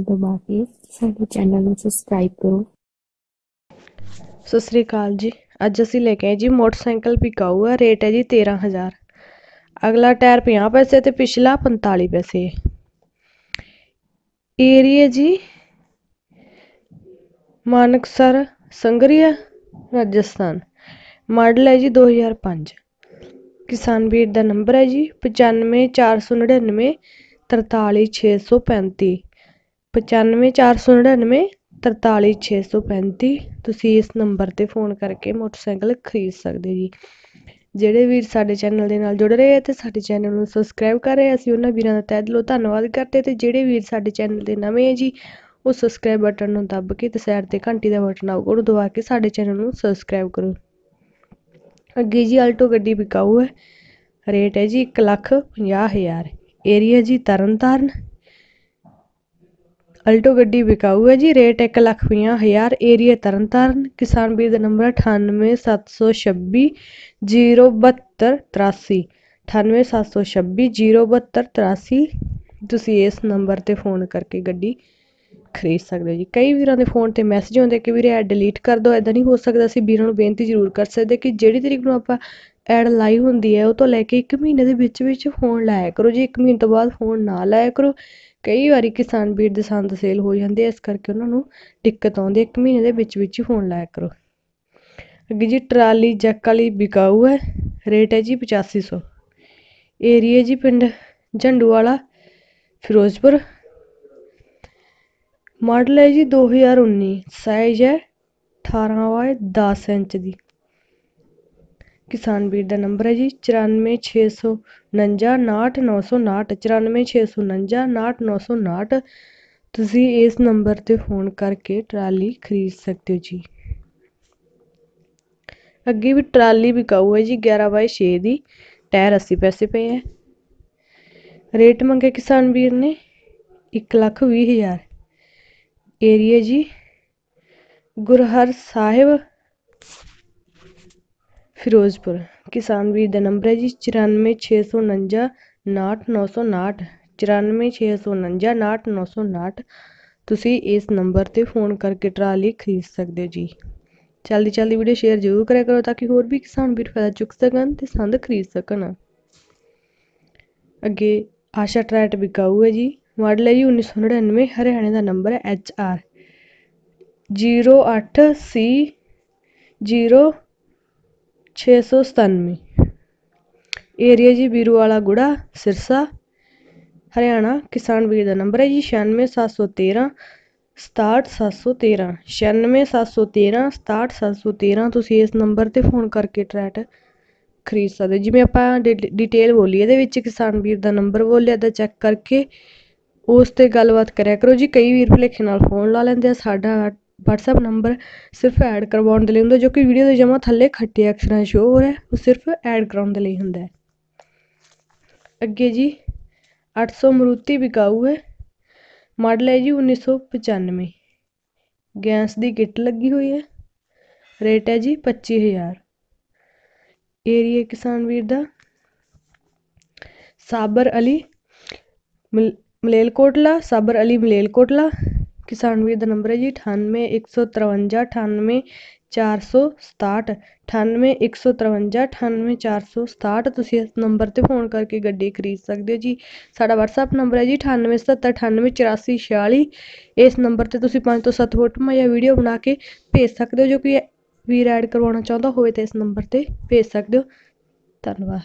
ਨੂੰ ਦਬਾ ਕੇ ਸਾਡੇ ਚੈਨਲ ਨੂੰ ਸਬਸਕ੍ਰਾਈਬ ਕਰੋ। ਸਤਿ ਸ੍ਰੀ ਅਕਾਲ ਜੀ। ਅੱਜ ਅਸੀਂ ਲੈ ਕੇ ਆਏ ਜੀ ਮੋਟਰਸਾਈਕਲ ਪਿਕਾਊ ਹੈ ਰੇਟ ਹੈ ਜੀ 13000 ਅਗਲਾ ਟਾਇਰ 50 ਪੈਸੇ ਤੇ ਪਿਛਲਾ 45 ਪੈਸੇ। ਏਰੀਆ ਜੀ ਮਾਨਕਸਰ, ਸੰਗਰੀਆ, ਰਾਜਸਥਾਨ। ਮਾਡਲ ਹੈ ਜੀ 2005 ਕਿਸਾਨ ਵੀਰ ਦਾ ਨੰਬਰ ਹੈ ਜੀ 95499 43635 95499 43635 ਤੁਸੀਂ ਇਸ ਨੰਬਰ ਤੇ ਫੋਨ ਕਰਕੇ ਮੋਟਰਸਾਈਕਲ ਖਰੀਦ ਸਕਦੇ ਜੀ। ਜਿਹੜੇ ਵੀਰ ਸਾਡੇ ਚੈਨਲ ਦੇ ਨਾਲ ਜੁੜ ਰਹੇ ਆ ਤੇ ਸਾਡੇ ਚੈਨਲ ਨੂੰ ਸਬਸਕ੍ਰਾਈਬ ਕਰ ਰਹੇ ਅਸੀਂ ਉਹਨਾਂ ਵੀਰਾਂ ਦਾ ਤਹਿ ਦਿਲੋਂ ਧੰਨਵਾਦ ਕਰਦੇ ਅਤੇ ਜਿਹੜੇ ਵੀਰ ਸਾਡੇ ਚੈਨਲ ਦੇ ਨਵੇਂ ਹੈ ਜੀ, ਉਹ ਸਬਸਕ੍ਰਾਈਬ ਬਟਨ ਨੂੰ ਦੱਬ ਕੇ ਤੇ ਸਾਈਡ ਤੇ ਘੰਟੀ ਦਾ ਬਟਨ ਆਊਗਾ, ਉਹਨੂੰ ਦਬਾ ਕੇ ਸਾਡੇ ਚੈਨਲ ਨੂੰ ਸਬਸਕ੍ਰਾਈਬ ਕਰੋ। ਅੱਗੇ ਜੀ ਆਲਟੋ ਗੱਡੀ ਵਿਕਾਊ ਹੈ, ਰੇਟ ਹੈ ਜੀ 1 ਲੱਖ ਪੰਜਾਹ ਹਜ਼ਾਰ। ਏਰੀਆ ਜੀ ਤਰਨਤਾਰਨ। ਅਲਟੋ ਗੱਡੀ ਵਿਕਾਊ ਹੈ ਜੀ, ਰੇਟ 1 ਲੱਖ ਪੰਜਾਹ ਹਜ਼ਾਰ ਏਰੀਆ ਤਰਨਤਾਰਨ, ਕਿਸਾਨ ਵੀਰ ਦਾ ਨੰਬਰ 98726 07283 98726 07283 ਤੁਸੀਂ ਇਸ ਨੰਬਰ ਤੇ ਫੋਨ ਕਰਕੇ ਗੱਡੀ ਖਰੀਦ ਸਕਦੇ ਹੋ ਜੀ। ਕਈ ਵੀਰਾਂ ਦੇ ਫੋਨ ਤੇ ਮੈਸੇਜ ਆਉਂਦੇ ਕਿ ਵੀਰੇ ਐਡ ਡਿਲੀਟ ਕਰ ਦਿਓ ਐਦਾਂ ਨਹੀਂ ਹੋ ਸਕਦਾ, ਅਸੀਂ ਵੀਰਾਂ ਨੂੰ ਬੇਨਤੀ ਜ਼ਰੂਰ ਕਰ ਸਕਦੇ ਕਿ ਜਿਹੜੀ ਤਰੀਕ ਨੂੰ ਆਪਾਂ ਐਡ ਲਾਈ ਹੁੰਦੀ ਹੈ, ਉਹ ਤੋਂ ਲੈ ਕੇ ਇੱਕ ਮਹੀਨੇ ਦੇ ਵਿੱਚ ਵਿੱਚ ਫੋਨ ਲਾਇਆ ਕਰੋ। ਜੀ ਇੱਕ ਮਹੀਨੇ ਤੋਂ ਬਾਅਦ ਫੋਨ ਨਾ ਲਾਇਆ ਕਰੋ, ਕਈ ਵਾਰੀ ਕਿਸਾਨ ਵੀਰ ਦੇ ਸੰਦ ਸੇਲ ਹੋ ਜਾਂਦੇ ਇਸ ਕਰਕੇ ਉਹਨਾਂ ਨੂੰ ਦਿੱਕਤ ਆਉਂਦੀ ਇੱਕ ਮਹੀਨੇ ਦੇ ਵਿੱਚ ਵਿੱਚ ਹੀ ਫੋਨ ਲਾਇਆ ਕਰੋ। ਅੱਗੇ ਜੀ, ਟਰਾਲੀ ਜੈਕ ਵਾਲੀ ਵਿਕਾਊ ਹੈ, ਰੇਟ ਹੈ ਜੀ 8500 ਏਰੀਆ ਜੀ ਪਿੰਡ ਝੰਡੂ ਵਾਲਾ ਫਿਰੋਜ਼ਪੁਰ। ਮਾਡਲ ਹੈ ਜੀ 2019 ਸਾਈਜ਼ ਹੈ 18 ਬਾਏ 10 ਇੰਚ ਦੀ। ਕਿਸਾਨ ਵੀਰ ਦਾ ਨੰਬਰ ਹੈ ਜੀ 9469499959 9469499959 ਤੁਸੀਂ ਇਸ ਨੰਬਰ ਤੇ ਫੋਨ ਕਰਕੇ ਟਰਾਲੀ ਖਰੀਦ ਸਕਦੇ ਹੋ ਜੀ। ਅੱਗੇ ਵੀ ਟਰਾਲੀ ਵਿਕਾਊ ਹੈ ਜੀ 11 ਬਾਈ 6 ਦੀ। ਟਾਇਰ 80 ਪੈਸੇ ਪਏ ਹੈ। ਰੇਟ ਮੰਗੇ ਕਿਸਾਨ ਵੀਰ ਨੇ 1 ਲੱਖ 20 ਹਜ਼ਾਰ। ਏਰੀਆ ਜੀ, ਗੁਰਹਰ ਸਾਹਿਬ ਫਿਰੋਜ਼ਪੁਰ। ਕਿਸਾਨ ਵੀਰ ਦਾ ਨੰਬਰ ਹੈ ਜੀ ਚੁਰਾਨਵੇਂ ਛੇ ਸੌ ਉਣੰਜਾ, ਉਣਾਹਠ, ਨੌ ਸੌ ਉਣਾਹਠ, ਚੁਰਾਨਵੇਂ ਛੇ ਸੌ ਉਣੰਜਾ, ਉਣਾਹਠ, ਨੌ ਸੌ ਉਣਾਹਠ। ਤੁਸੀਂ ਇਸ ਨੰਬਰ 'ਤੇ ਫ਼ੋਨ ਕਰਕੇ ਟਰਾਲੀ ਖਰੀਦ ਸਕਦੇ ਹੋ ਜੀ। ਜਲਦੀ ਜਲਦੀ ਵੀਡੀਓ ਸ਼ੇਅਰ ਜ਼ਰੂਰ ਕਰਿਆ ਕਰੋ ਤਾਂ ਕਿ ਹੋਰ ਵੀ ਕਿਸਾਨ ਵੀਰ ਫਾਇਦਾ ਚੁੱਕ ਸਕਣ ਅਤੇ ਸੰਦ ਖਰੀਦ ਸਕਣ। ਅੱਗੇ ਆਸ਼ਾ ਟਰੈਟ ਵਿਕਾਊ ਹੈ ਜੀ। ਮਾਡਲ ਹੈ ਜੀ 1999 ਹਰਿਆਣੇ ਦਾ ਨੰਬਰ ਹੈ ਅੱਠ ਸੀ, ਜੀਰੋ ਛੇ ਸੌ ਸਤਾਨਵੇਂ। ਏਰੀਆ ਜੀ ਬੀਰੂਵਾਲਾ ਗੁੜਾ, ਸਿਰਸਾ, ਹਰਿਆਣਾ, ਕਿਸਾਨ ਵੀਰ ਦਾ ਨੰਬਰ ਹੈ ਜੀ ਛਿਆਨਵੇਂ ਸੱਤ ਸੌ ਤੇਰ੍ਹਾਂ ਸਤਾਹਠ ਸੱਤ ਸੌ ਤੇਰ੍ਹਾਂ ਛਿਆਨਵੇਂ ਸੱਤ ਸੌ ਤੇਰ੍ਹਾਂ ਸਤਾਹਠ ਸੱਤ ਸੌ 67713 ਤੁਸੀਂ ਇਸ ਨੰਬਰ ਤੇ ਫੋਨ ਕਰਕੇ ਟਰੈਟ ਖਰੀਦ ਸਕਦੇ ਜਿਵੇਂ ਆਪਾਂ ਡਿਟੇਲ ਬੋਲੀ, ਇਹਦੇ ਵਿੱਚ ਕਿਸਾਨ ਵੀਰ ਦਾ ਨੰਬਰ ਬੋਲਿਆ ਦਾ ਚੈੱਕ ਕਰਕੇ ਉਸ ਤੇ ਗੱਲਬਾਤ ਕਰਿਆ ਕਰੋ ਜੀ। ਕਈ ਵੀਰ ਭੁਲੇਖੇ ਨਾਲ ਫੋਨ ਲਾ ਲੈਂਦੇ ਆ, ਸਾਡਾ ਵਟਸਐਪ ਨੰਬਰ ਸਿਰਫ ਐਡ ਕਰਵਾਉਣ ਦੇ ਲਈ ਹੁੰਦਾ, ਜੋ ਕਿ ਵੀਡੀਓ ਦੇ ਜਮ੍ਹਾਂ ਥੱਲੇ ਖੱਟੇ ਅਕਸ਼ਰਾਂ ਸ਼ੋ ਹੋ ਰਿਹਾ ਉਹ ਸਿਰਫ ਐਡ ਕਰਾਉਣ ਦੇ ਲਈ ਹੁੰਦਾ ਹੈ। ਅੱਗੇ ਜੀ 800 ਮਰੂਤੀ ਵਿਕਾਊ ਹੈ। ਮਾਡਲ ਹੈ ਜੀ 1995 ਗੈਸ ਦੀ ਕਿੱਟ ਲੱਗੀ ਹੋਈ ਹੈ। ਰੇਟ ਹੈ ਜੀ 25000 ਏਰੀਆ ਕਿਸਾਨ ਵੀਰ ਦਾ। ਸਾਬਰ ਅਲੀ ਮਲੇਲਕੋਟਲਾ, ਸਾਬਰ ਅਲੀ ਮਲੇਲਕੋਟਲਾ। ਕਿਸਾਨ ਵੀਰ ਦਾ ਨੰਬਰ ਹੈ ਜੀ, ਅਠਾਨਵੇਂ, ਇੱਕ ਸੌ ਤਰਵੰਜਾ, ਅਠਾਨਵੇਂ, ਚਾਰ ਸੌ ਸਤਾਹਠ, ਅਠਾਨਵੇਂ, ਇੱਕ ਸੌ ਤਰਵੰਜਾ, ਅਠਾਨਵੇਂ, ਚਾਰ ਸੌ ਸਤਾਹਠ, ਤੁਸੀਂ ਇਸ ਨੰਬਰ ਤੇ ਫੋਨ ਕਰਕੇ ਗੱਡੀ ਖਰੀਦ ਸਕਦੇ ਹੋ ਜੀ। ਸਾਡਾ ਵਟਸਐਪ ਨੰਬਰ ਹੈ ਜੀ 9877988446 ਇਸ ਨੰਬਰ ਤੇ ਤੁਸੀਂ ਪੰਜ ਤੋਂ ਸੱਤ ਫੋਟੋਆਂ ਜਾਂ ਵੀਡੀਓ ਬਣਾ ਕੇ ਭੇਜ ਸਕਦੇ ਹੋ, ਜੋ ਕਿ ਵੀਰ ਐਡ ਕਰਵਾਉਣਾ ਚਾਹੁੰਦਾ ਹੋਵੇ, ਤਾਂ ਇਸ ਨੰਬਰ ਤੇ ਭੇਜ ਸਕਦੇ ਹੋ। ਧੰਨਵਾਦ।